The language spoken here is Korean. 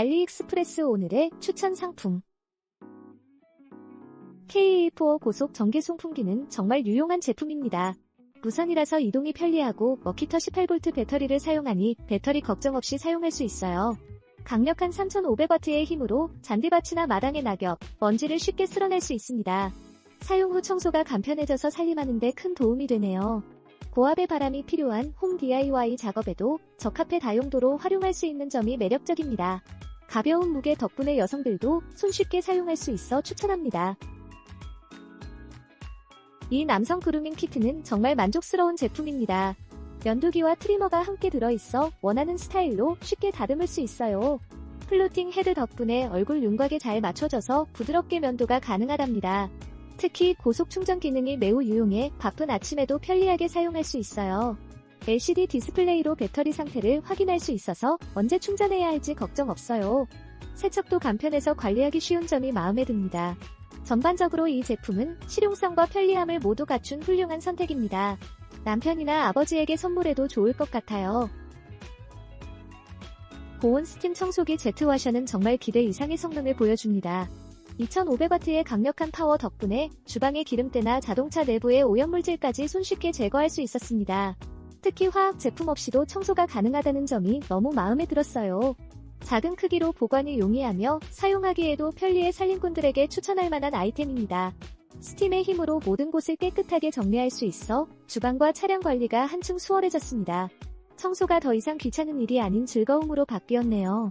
알리익스프레스 오늘의 추천 상품 K4 고속 전기 송풍기는 정말 유용한 제품입니다. 무선이라서 이동이 편리하고 머키터 18V 배터리를 사용하니 배터리 걱정 없이 사용할 수 있어요. 강력한 3500W의 힘으로 잔디밭이나 마당의 낙엽, 먼지를 쉽게 쓸어낼 수 있습니다. 사용 후 청소가 간편해져서 살림하는데 큰 도움이 되네요. 고압의 바람이 필요한 홈 DIY 작업에도 적합해 다용도로 활용할 수 있는 점이 매력적입니다. 가벼운 무게 덕분에 여성들도 손쉽게 사용할 수 있어 추천합니다. 이 남성 그루밍 키트는 정말 만족스러운 제품입니다. 면도기와 트리머가 함께 들어있어 원하는 스타일로 쉽게 다듬을 수 있어요. 플로팅 헤드 덕분에 얼굴 윤곽에 잘 맞춰져서 부드럽게 면도가 가능하답니다. 특히 고속 충전 기능이 매우 유용해 바쁜 아침에도 편리하게 사용할 수 있어요. LCD 디스플레이로 배터리 상태를 확인할 수 있어서 언제 충전해야 할지 걱정 없어요. 세척도 간편해서 관리하기 쉬운 점이 마음에 듭니다. 전반적으로 이 제품은 실용성과 편리함을 모두 갖춘 훌륭한 선택입니다. 남편이나 아버지에게 선물해도 좋을 것 같아요. 고온 스팀 청소기 제트와셔는 정말 기대 이상의 성능을 보여줍니다. 2500W의 강력한 파워 덕분에 주방의 기름때나 자동차 내부의 오염물질까지 손쉽게 제거할 수 있었습니다. 특히 화학 제품 없이도 청소가 가능하다는 점이 너무 마음에 들었어요. 작은 크기로 보관이 용이하며 사용하기에도 편리해 살림꾼들에게 추천할 만한 아이템입니다. 스팀의 힘으로 모든 곳을 깨끗하게 정리할 수 있어 주방과 차량 관리가 한층 수월해졌습니다. 청소가 더 이상 귀찮은 일이 아닌 즐거움으로 바뀌었네요.